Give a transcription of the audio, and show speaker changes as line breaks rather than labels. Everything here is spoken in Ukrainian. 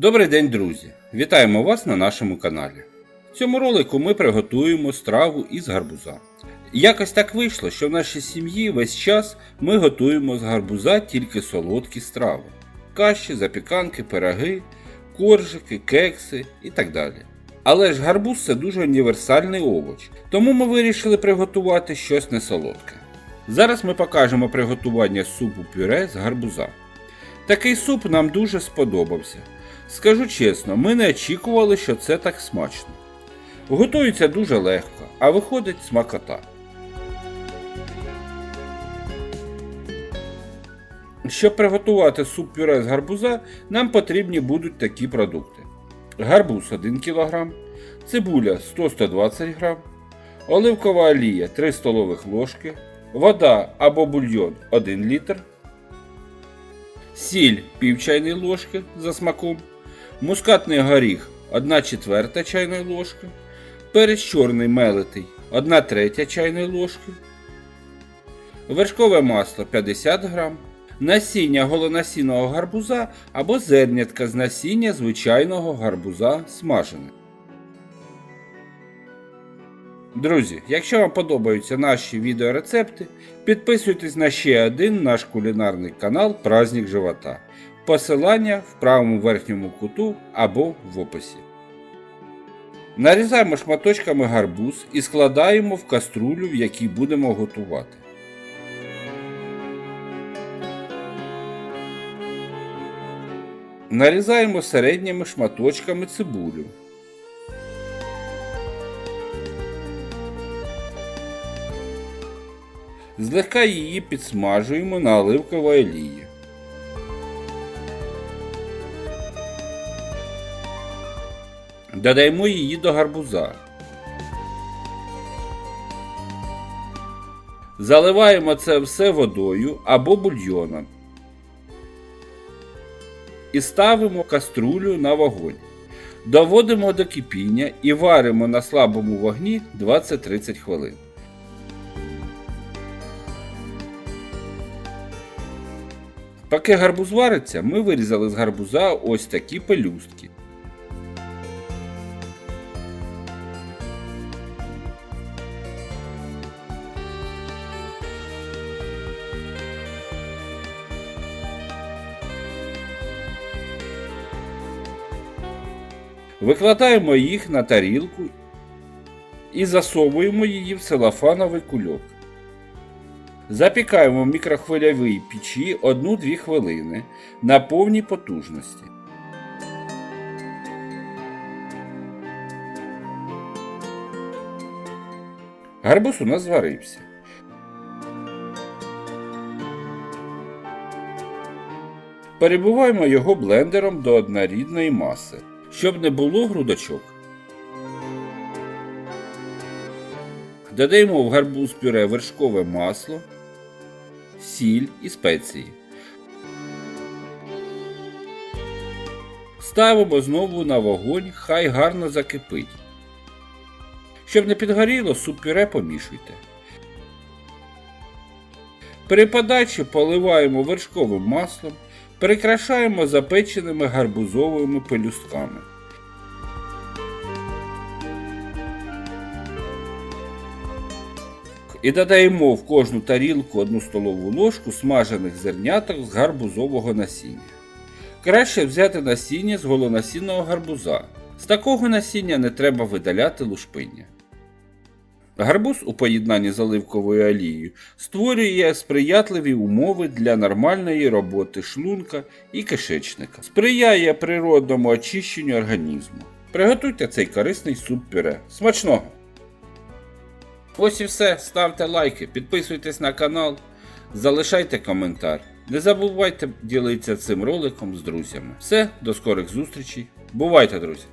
Добрий день, друзі! Вітаємо вас на нашому каналі. В цьому ролику ми приготуємо страву із гарбуза. Якось так вийшло, що в нашій сім'ї весь час ми готуємо з гарбуза тільки солодкі страви: каші, запіканки, пироги, коржики, кекси і так далі. Але ж гарбуз це дуже універсальний овоч, тому ми вирішили приготувати щось несолодке. Зараз ми покажемо приготування супу пюре з гарбуза. Такий суп нам дуже сподобався. Скажу чесно, ми не очікували, що це так смачно. Готується дуже легко, а виходить смакота. Щоб приготувати суп пюре з гарбуза, нам потрібні будуть такі продукти: гарбуз 1 кг, цибуля 100-120 г, оливкова олія 3 столових ложки, вода або бульйон 1 літр, сіль пів чайної ложки за смаком, мускатний горіх 1 четверта чайної ложки, перець чорний мелитий 1 третя чайної ложки, вершкове масло 50 г, насіння голонасінного гарбуза або зернятка з насіння звичайного гарбуза смажене. Друзі, якщо вам подобаються наші відеорецепти, підписуйтесь на ще один наш кулінарний канал Праздник Живота. Посилання в правому верхньому куту або в описі. Нарізаємо шматочками гарбуз і складаємо в каструлю, в якій будемо готувати. Нарізаємо середніми шматочками цибулю. Злегка її підсмажуємо на оливковій олії. Додаємо її до гарбуза. Заливаємо це все водою або бульйоном. І ставимо каструлю на вогонь. Доводимо до кипіння і варимо на слабому вогні 20-30 хвилин. Поки гарбуз вариться, ми вирізали з гарбуза ось такі пелюстки. Викладаємо їх на тарілку і засовуємо її в целофановий кульок. Запікаємо в мікрохвильовій печі 1-2 хвилини на повній потужності. Гарбуз у нас зварився. Перебуваємо його блендером до однорідної маси, щоб не було грудочок. Додаємо в гарбуз пюре вершкове масло, сіль і спеції. Ставимо знову на вогонь, хай гарно закипить. Щоб не підгоріло, суп пюре помішуйте. При подачі поливаємо вершковим маслом, прикрашаємо запеченими гарбузовими пелюстками. І додаємо в кожну тарілку 1 столову ложку смажених зерняток з гарбузового насіння. Краще взяти насіння з голонасінного гарбуза. З такого насіння не треба видаляти лушпиння. Гарбуз у поєднанні з оливковою олією створює сприятливі умови для нормальної роботи шлунка і кишечника, сприяє природному очищенню організму. Приготуйте цей корисний суп пюре. Смачного! Ось і все. Ставте лайки, підписуйтесь на канал, залишайте коментар. Не забувайте ділитися цим роликом з друзями. Все, до скорих зустрічей. Бувайте, друзі!